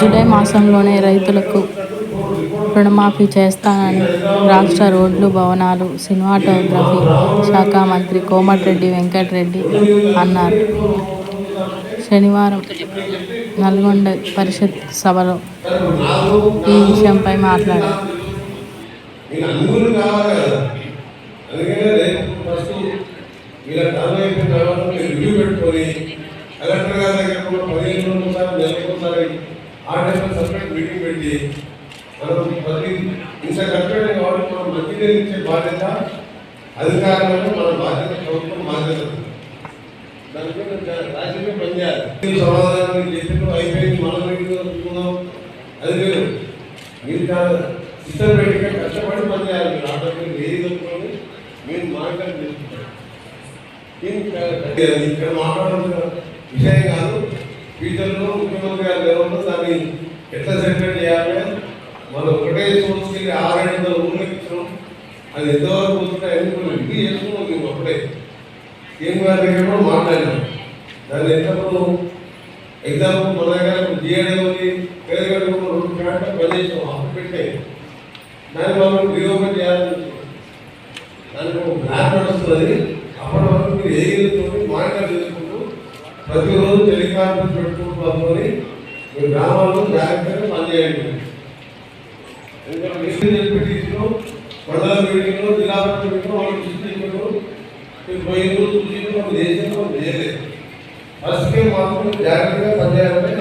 July మాసంలోనే రైతులకు రుణమాఫీ చేస్తానని రాష్ట్ర రోడ్లు భవనాలు సినిమాటోగ్రఫీ శాఖ మంత్రి కోమటిరెడ్డి వెంకటరెడ్డి అన్నారు. శనివారం నల్గొండ పరిషత్ సభలో ఈ విషయంపై మాట్లాడారు. కలెక్టర్ గారి దగ్గర కూడా పదిహేను నెలకు ఆ సపరేట్ మీటింగ్ పెట్టి మనం ప్రతి ఇంత కట్టడం కాబట్టి మనం మంచిగా ఇచ్చే బాధ్యత అధికారులను మన బాధ్యత ప్రభుత్వం బాధ్యత దాని పనిచేయాలి. సమాధానం చెప్పిన అయిపోయింది మనం మీటింగ్ అది లేదు. మీరు చాలా సిస్టమేటిక్గా కష్టపడి పని చేయాలి మీరు ఆటో మీరు ఏది కలుపుకొని మీరు మాట్లాడి చేసుకుంటారు ఇక్కడ మాట్లాడాల్సిన విషయం కాదు ఫ్యూచర్లో ముఖ్యమంత్రి గారు లెవెల్లో దాన్ని ఎట్లా సెటిల్ చేయాలి? మనం ఒకటే సోర్స్కి ఆరు ఐదు వందల ఊళ్ళకి ఇచ్చినాం అది ఎంతవరకు పోతుంటే ఎందుకు ఇది చేసుకున్నాం మేము ఒకటే. సీఎం గారి దగ్గర కూడా మాట్లాడినాం. దాన్ని ఎంతప్పుడు ఎగ్జాంపుల్ మన దగ్గర జిఏడి ఉంది పేదగడ రెండు గంటలు పనిచేసాం అప్పుడు పెట్టే దాన్ని మనం రీఓపెన్ చేయాలని దానికి ఒక ప్లాన్ నడుస్తుంది అప్పటి వరకు మీరు ఏ తోటి ప్రతిరోజు టెలికాన్ఫరెన్స్ పెట్టుకుంటూ పనుకొని మీ గ్రామాల్లో జాగ్రత్తగా పనిచేయండి ఎందుకంటే మీరు పెట్టించు మండల మీటింగ్లో జిల్లా మీటింగ్లో వాళ్ళు సృష్టించు మీరు పోయిన రోజు చూసి దేశంలో చేయలేదు ఫస్ట్ మాత్రం జాగ్రత్తగా పనిచేయాలంటే